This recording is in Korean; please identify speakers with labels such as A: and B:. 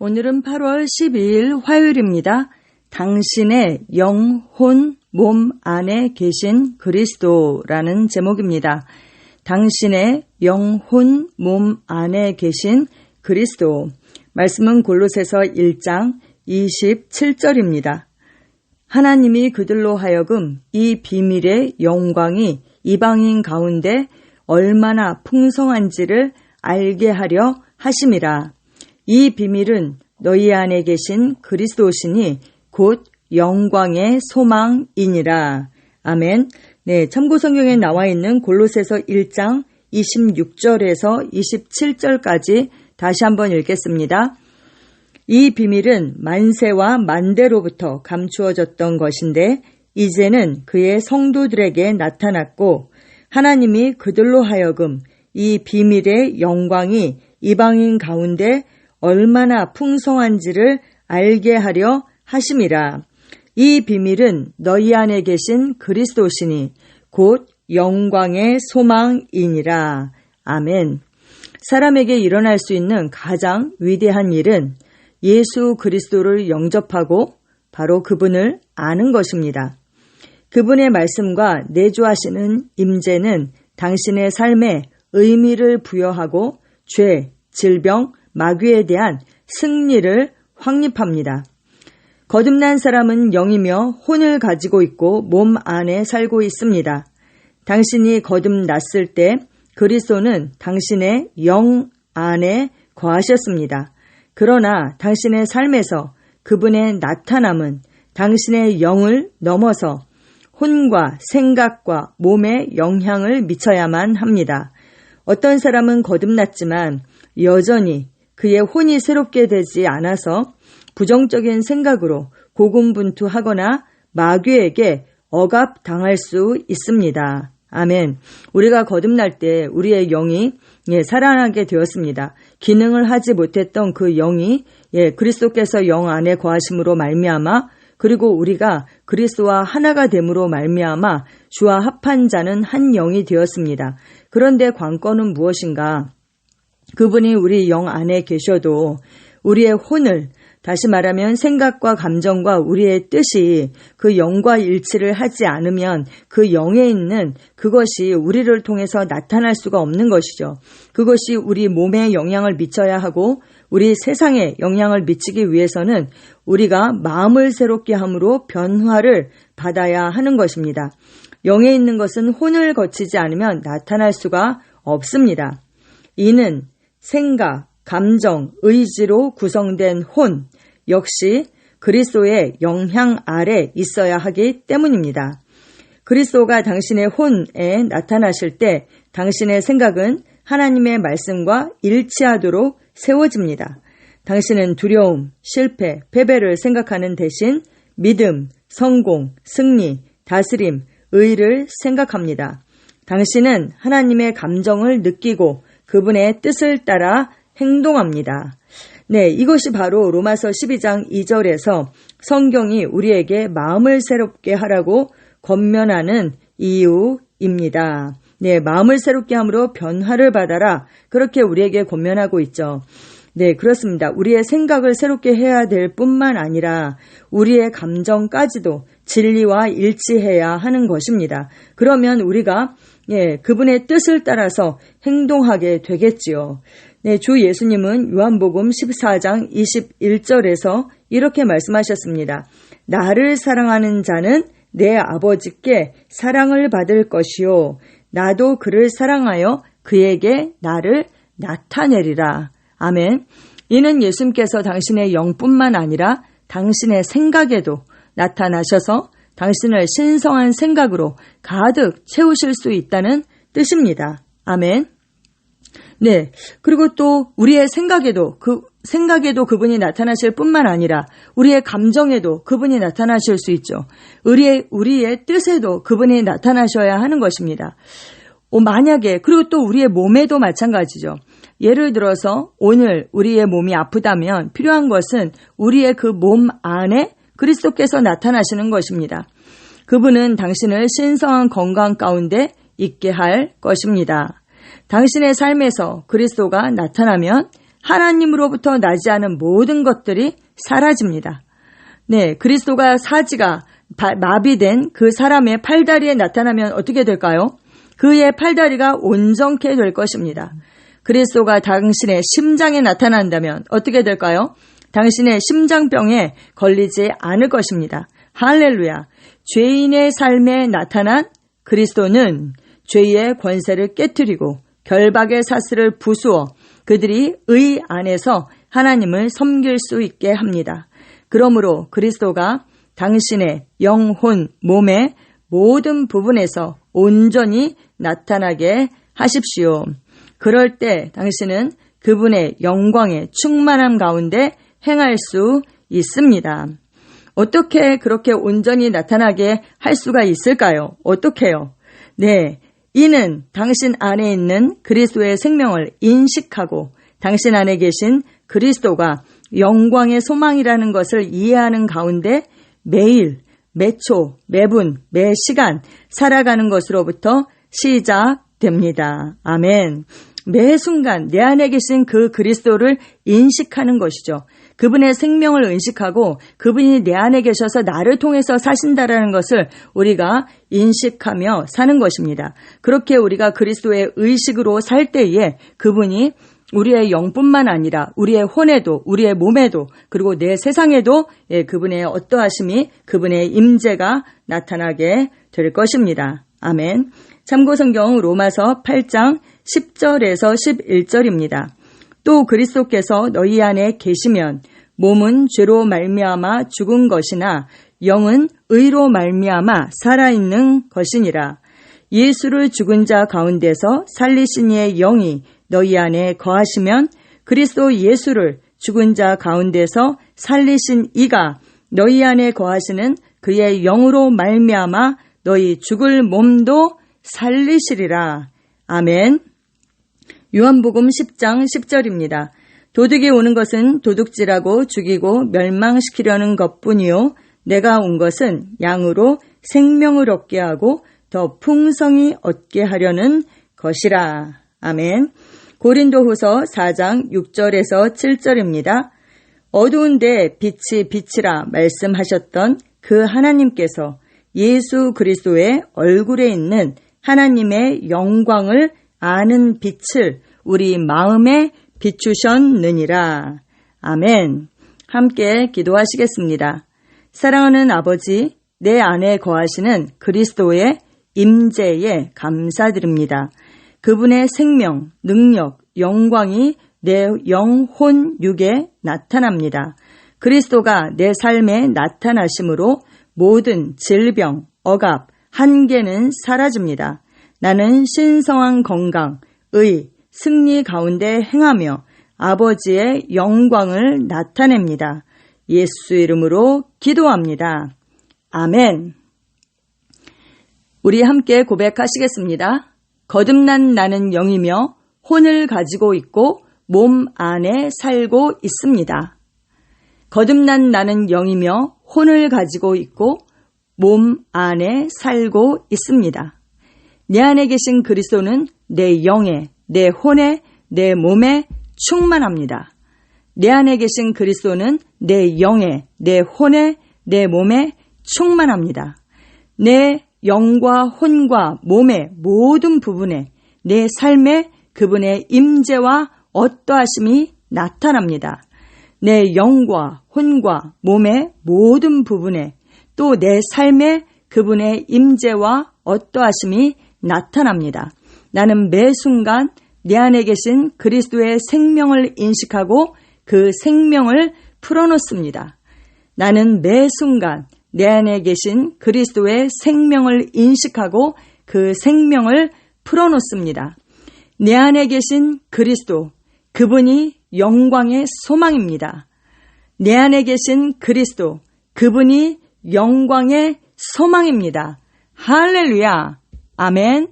A: 오늘은 8월 12일 화요일입니다. 당신의 영혼 몸 안에 계신 그리스도라는 제목입니다. 당신의 영혼 몸 안에 계신 그리스도. 말씀은 골로새서 1장 27절입니다. 하나님이 그들로 하여금 이 비밀의 영광이 이방인 가운데 얼마나 풍성한지를 알게 하려 하심이라. 이 비밀은 너희 안에 계신 그리스도시니 곧 영광의 소망이니라. 아멘. 네, 참고 성경에 나와 있는 골로새서 1장 26절에서 27절까지 다시 한번 읽겠습니다. 이 비밀은 만세와 만대로부터 감추어졌던 것인데 이제는 그의 성도들에게 나타났고 하나님이 그들로 하여금 이 비밀의 영광이 이방인 가운데 얼마나 풍성한지를 알게 하려 하심이라. 이 비밀은 너희 안에 계신 그리스도시니 곧 영광의 소망이니라. 아멘. 사람에게 일어날 수 있는 가장 위대한 일은 예수 그리스도를 영접하고 바로 그분을 아는 것입니다. 그분의 말씀과 내주하시는 임재는 당신의 삶에 의미를 부여하고 죄, 질병, 마귀에 대한 승리를 확립합니다. 거듭난 사람은 영이며 혼을 가지고 있고 몸 안에 살고 있습니다. 당신이 거듭났을 때 그리스도는 당신의 영 안에 거하셨습니다. 그러나 당신의 삶에서 그분의 나타남은 당신의 영을 넘어서 혼과 생각과 몸에 영향을 미쳐야만 합니다. 어떤 사람은 거듭났지만 여전히 그의 혼이 새롭게 되지 않아서 부정적인 생각으로 고군분투하거나 마귀에게 억압당할 수 있습니다. 아멘. 우리가 거듭날 때 우리의 영이 예, 살아나게 되었습니다. 기능을 하지 못했던 그 영이 예, 그리스도께서 영 안에 거하심으로 말미암아 그리고 우리가 그리스도와 하나가 됨으로 말미암아 주와 합한 자는 한 영이 되었습니다. 그런데 관건은 무엇인가? 그분이 우리 영 안에 계셔도 우리의 혼을 다시 말하면 생각과 감정과 우리의 뜻이 그 영과 일치를 하지 않으면 그 영에 있는 그것이 우리를 통해서 나타날 수가 없는 것이죠. 그것이 우리 몸에 영향을 미쳐야 하고 우리 세상에 영향을 미치기 위해서는 우리가 마음을 새롭게 함으로 변화를 받아야 하는 것입니다. 영에 있는 것은 혼을 거치지 않으면 나타날 수가 없습니다. 이는 생각, 감정, 의지로 구성된 혼 역시 그리스도의 영향 아래 있어야 하기 때문입니다. 그리스도가 당신의 혼에 나타나실 때 당신의 생각은 하나님의 말씀과 일치하도록 세워집니다. 당신은 두려움, 실패, 패배를 생각하는 대신 믿음, 성공, 승리, 다스림, 의를 생각합니다. 당신은 하나님의 감정을 느끼고 그분의 뜻을 따라 행동합니다. 네, 이것이 바로 로마서 12장 2절에서 성경이 우리에게 마음을 새롭게 하라고 권면하는 이유입니다. 네, 마음을 새롭게 함으로 변화를 받아라. 그렇게 우리에게 권면하고 있죠. 네, 그렇습니다. 우리의 생각을 새롭게 해야 될 뿐만 아니라 우리의 감정까지도 진리와 일치해야 하는 것입니다. 그러면 우리가 예, 그분의 뜻을 따라서 행동하게 되겠지요. 네, 주 예수님은 요한복음 14장 21절에서 이렇게 말씀하셨습니다. 나를 사랑하는 자는 내 아버지께 사랑을 받을 것이요. 나도 그를 사랑하여 그에게 나를 나타내리라. 아멘. 이는 예수님께서 당신의 영뿐만 아니라 당신의 생각에도 나타나셔서 당신을 신성한 생각으로 가득 채우실 수 있다는 뜻입니다. 아멘. 네. 그리고 또 우리의 생각에도 그 생각에도 그분이 나타나실 뿐만 아니라 우리의 감정에도 그분이 나타나실 수 있죠. 우리의 우리의 뜻에도 그분이 나타나셔야 하는 것입니다. 어, 만약에 그리고 또 우리의 몸에도 마찬가지죠. 예를 들어서 오늘 우리의 몸이 아프다면 필요한 것은 우리의 그 몸 안에 그리스도께서 나타나시는 것입니다. 그분은 당신을 신성한 건강 가운데 있게 할 것입니다. 당신의 삶에서 그리스도가 나타나면 하나님으로부터 나지 않은 모든 것들이 사라집니다. 네, 그리스도가 사지가 바- 마비된 그 사람의 팔다리에 나타나면 어떻게 될까요? 그의 팔다리가 온전케 될 것입니다. 그리스도가 당신의 심장에 나타난다면 어떻게 될까요? 당신의 심장병에 걸리지 않을 것입니다. 할렐루야. 죄인의 삶에 나타난 그리스도는 죄의 권세를 깨뜨리고 결박의 사슬을 부수어 그들이 의 안에서 하나님을 섬길 수 있게 합니다. 그러므로 그리스도가 당신의 영혼, 몸의 모든 부분에서 온전히 나타나게 하십시오. 그럴 때 당신은 그분의 영광의 충만함 가운데 행할 수 있습니다. 어떻게 그렇게 온전히 나타나게 할 수가 있을까요? 어떻게요? 네. 이는 당신 안에 있는 그리스도의 생명을 인식하고 당신 안에 계신 그리스도가 영광의 소망이라는 것을 이해하는 가운데 매일, 매초, 매분, 매 시간 살아가는 것으로부터 시작됩니다. 아멘. 매 순간 내 안에 계신 그 그리스도를 인식하는 것이죠. 그분의 생명을 인식하고 그분이 내 안에 계셔서 나를 통해서 사신다라는 것을 우리가 인식하며 사는 것입니다. 그렇게 우리가 그리스도의 의식으로 살 때에 그분이 우리의 영뿐만 아니라 우리의 혼에도 우리의 몸에도 그리고 내 세상에도 예, 그분의 어떠하심이 그분의 임재가 나타나게 될 것입니다. 아멘. 참고 성경 로마서 8장 10절에서 11절입니다. 또 그리스도께서 너희 안에 계시면 몸은 죄로 말미암아 죽은 것이나 영은 의로 말미암아 살아있는 것이니라. 예수를 죽은 자 가운데서 살리신 이의 영이 너희 안에 거하시면 그리스도 예수를 죽은 자 가운데서 살리신 이가 너희 안에 거하시는 그의 영으로 말미암아 너희 죽을 몸도 살리시리라. 아멘. 요한복음 10장 10절입니다. 도둑이 오는 것은 도둑질하고 죽이고 멸망시키려는 것뿐이요. 내가 온 것은 양으로 생명을 얻게 하고 더 풍성히 얻게 하려는 것이라. 아멘. 고린도후서 4장 6절에서 7절입니다. 어두운데 빛이 빛이라 말씀하셨던 그 하나님께서 예수 그리스도의 얼굴에 있는 하나님의 영광을 아는 빛을 우리 마음에 비추셨느니라. 아멘. 함께 기도하시겠습니다. 사랑하는 아버지, 내 안에 거하시는 그리스도의 임재에 감사드립니다. 그분의 생명, 능력, 영광이 내 영혼 육에 나타납니다. 그리스도가 내 삶에 나타나심으로 모든 질병, 억압, 한계는 사라집니다. 나는 신성한 건강, 의, 승리 가운데 행하며 아버지의 영광을 나타냅니다. 예수 이름으로 기도합니다. 아멘. 우리 함께 고백하시겠습니다. 거듭난 나는 영이며 혼을 가지고 있고 몸 안에 살고 있습니다. 거듭난 나는 영이며 혼을 가지고 있고 몸 안에 살고 있습니다. 내 안에 계신 그리스도는 내 영에, 내 혼에, 내 몸에 충만합니다. 내 안에 계신 그리스도는 내 영에, 내 혼에, 내 몸에 충만합니다. 내 영과 혼과 몸의 모든 부분에 내 삶에 그분의 임재와 어떠하심이 나타납니다. 내 영과 혼과 몸의 모든 부분에 또 내 삶에 그분의 임재와 어떠하심이 나타납니다. 나는 매 순간 내 안에 계신 그리스도의 생명을 인식하고 그 생명을 풀어놓습니다. 나는 매 순간 내 안에 계신 그리스도의 생명을 인식하고 그 생명을 풀어놓습니다. 내 안에 계신 그리스도, 그분이 영광의 소망입니다. 내 안에 계신 그리스도, 그분이 영광의 소망입니다. 할렐루야. 아멘.